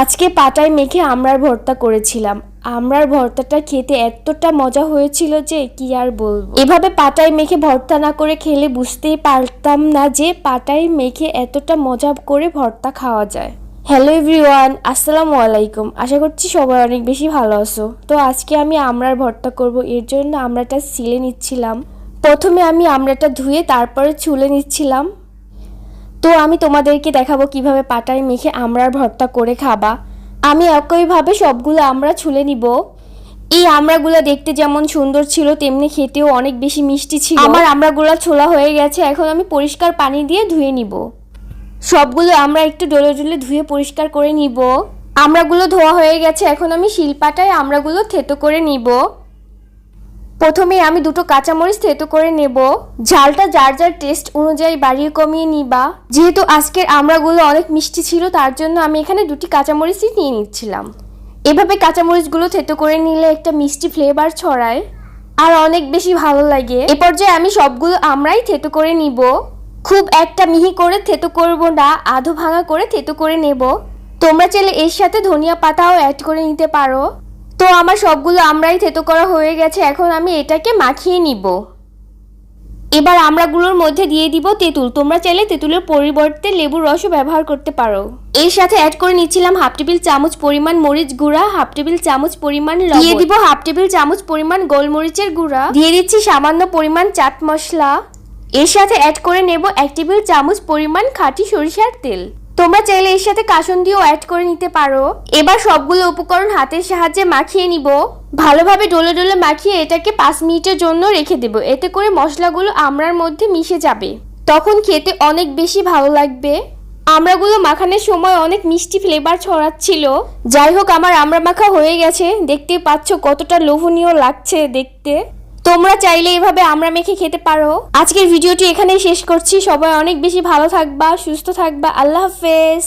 আজকে পাটায় মেখে আমরার ভর্তা করেছিলাম। আমরার ভর্তাটা খেতে এতটা মজা হয়েছিল যে কি আর বলব। এভাবে পাটায় মেখে ভর্তা না করে খেলে বুঝতেই পারতাম না যে পাটায় মেখে এতটা মজা করে ভর্তা খাওয়া যায়। হ্যালো এভরিওয়ান, আসসালামু আলাইকুম। আশা করছি সবাই অনেক বেশি ভালো আছো। তো আজকে আমি আমরার ভর্তা করব। এর জন্য আমড়াটা সিলে নিচ্ছিলাম। প্রথমে আমি আমরাটা ধুয়ে তারপরে ছুলে নিচ্ছিলাম। তো আমি তোমাদেরকে দেখাবো কীভাবে পাটায় মেখে আমরার ভর্তা করে খাবা। আমি একইভাবে সবগুলো আমরা ছুলে নিব। এই আমড়াগুলো দেখতে যেমন সুন্দর ছিল, তেমনি খেতেও অনেক বেশি মিষ্টি ছিল। আমার আমড়াগুলো ছোলা হয়ে গেছে, এখন আমি পরিষ্কার পানি দিয়ে ধুয়ে নিব। সবগুলো আমরা একটু ডলে ডলে ধুয়ে পরিষ্কার করে নিব। আমড়াগুলো ধোয়া হয়ে গেছে, এখন আমি শিলপাটায় আমড়াগুলো থেতো করে নিব। প্রথমে আমি দুটো কাঁচামরিচ থেতো করে নেব। ঝালটা যার যার টেস্ট অনুযায়ী বাড়িয়ে কমিয়ে নিবা। যেহেতু আজকের আমড়াগুলো অনেক মিষ্টি ছিল, তার জন্য আমি এখানে দুটি কাঁচামরিচই নিয়ে নিচ্ছিলাম। এভাবে কাঁচামরিচগুলো থেতো করে নিলে একটা মিষ্টি ফ্লেভার ছড়ায় আর অনেক বেশি ভালো লাগে। এ পর্যায়ে আমি সবগুলো আমরাই থেতো করে নিব। খুব একটা মিহি করে থেতো করব না, আধো ভাঙা করে থেতো করে নেব। তোমরা চাইলে এর সাথে ধনিয়া পাতাও অ্যাড করে নিতে পারো। তো আমার সবগুলো আমরাই থেতো করা হয়ে গেছে এখন আমি এটাকে মাখিয়ে নিব। এবার আমড়াগুলোর মধ্যে দিয়ে দিব তেঁতুল। তোমরা চাইলে তেঁতুলের পরিবর্তে লেবুর রসও ব্যবহার করতে পারো। এর সাথে অ্যাড করে নিচ্ছিলাম হাফ টেবিল চামচ পরিমাণ মরিচ গুঁড়া হাফ টেবিল চামচ পরিমাণ লবণ। দিয়ে দিব হাফ টেবিল চামচ পরিমাণ গোলমরিচের গুঁড়া। দিয়ে দিচ্ছি সামান্য পরিমাণ চাট মশলা। এর সাথে অ্যাড করে নেব এক টেবিল চামচ পরিমাণ খাঁটি সরিষার তেল। তোমরা চাইলে এর সাথে কাসন দিয়েও অ্যাড করে নিতে পারো। এবার সবগুলো উপকরণ হাতের সাহায্যে মাখিয়ে নিব। ভালোভাবে ডলে ডলে মাখিয়ে এটাকে পাঁচ মিনিটের জন্য রেখে দেব। এতে করে মশলাগুলো আমড়ার মধ্যে মিশে যাবে। তখন খেতে অনেক বেশি ভালো লাগবে। আমড়াগুলো মাখানোর সময় অনেক মিষ্টি ফ্লেভার ছড়াচ্ছিল। যাই হোক, আমার আমড়া মাখা হয়ে গেছে। দেখতে পাচ্ছ কতটা লোভনীয় লাগছে দেখতে। তোমরা চাইলে এভাবে আমরা মেখে খেতে পারো। আজকের ভিডিওটি এখানেই শেষ করছি। সবাই অনেক বেশি ভালো থাকবা, সুস্থ থাকবা। আল্লাহ হাফেজ।